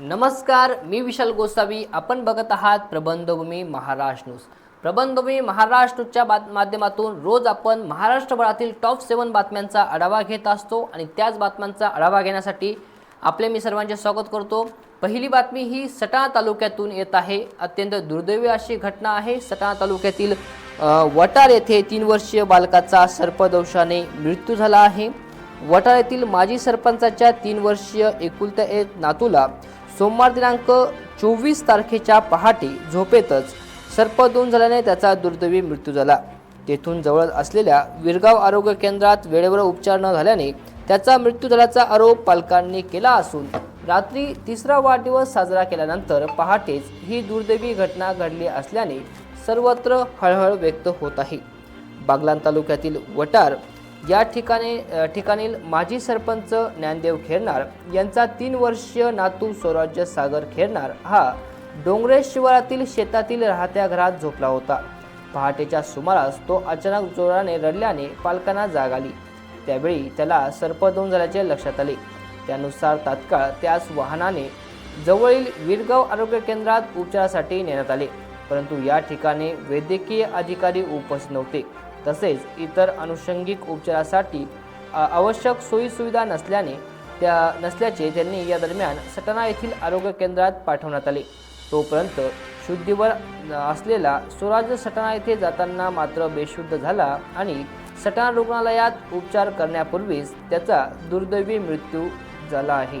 नमस्कार मी विशाल गोसावी. आपण बघत आहात प्रबंधभूमी महाराष्ट्र न्यूज. प्रबंधभूमी महाराष्ट्र न्यूजच्या बात माध्यमातून रोज आपण महाराष्ट्रभरातील टॉप सेवन बातम्यांचा आढावा घेत असतो आणि त्याच बातम्यांचा आढावा घेण्यासाठी आपले मी सर्वांचे स्वागत करतो. पहिली बातमी ही सटाणा तालुक्यातून येत आहे. अत्यंत दुर्दैवी अशी घटना आहे. सटाणा तालुक्यातील वटार येथे तीन वर्षीय बालकाचा सर्पदंशाने मृत्यू झाला आहे. वटार येथील माजी सरपंचाच्या तीन वर्षीय एकुलत्या एक नातूला सोमवार दिनांक चोवीस तारखेच्या पहाटे झोपेतच सर्पदोन झाल्याने त्याचा दुर्दैवी मृत्यू झाला. तेथून जवळ असलेल्या विरगाव आरोग्य केंद्रात वेळेवर उपचार न झाल्याने त्याचा मृत्यू झाल्याचा आरोप पालकांनी केला असून रात्री तिसरा वाढदिवस साजरा केल्यानंतर पहाटेच ही दुर्दैवी घटना घडली असल्याने सर्वत्र हळहळ व्यक्त होत आहे. बागलान तालुक्यातील वटार या ठिकाणी ठिकाणील माजी सरपंच ज्ञानदेव खेरनार यांचा तीन वर्षीय नातू स्वराज्य सागर खेरनार हा डोंगरे शिवारातील शेतातील राहत्या घरात झोपला होता. पहाटेच्या सुमारास तो अचानक जोराने रडल्याने पालकांना जाग आली. त्यावेळी त्याला सर्पदोन झाल्याचे लक्षात आले. त्यानुसार तात्काळ त्यास वाहनाने जवळील वीरगाव आरोग्य केंद्रात उपचारासाठी नेण्यात आले. परंतु या ठिकाणी वैद्यकीय अधिकारी उपस्थित नव्हते. तसेच इतर अनुषंगिक उपचारासाठी आवश्यक सोयीसुविधा नसल्याने त्या नसल्याचे त्यांनी या दरम्यान सटाणा येथील आरोग्य केंद्रात पाठवण्यात आले. तोपर्यंत शुद्धीवर असलेला स्वराज्य सटाणा येथे जाताना मात्र बेशुद्ध झाला आणि सटाणा रुग्णालयात उपचार करण्यापूर्वीच त्याचा दुर्दैवी मृत्यू झाला आहे.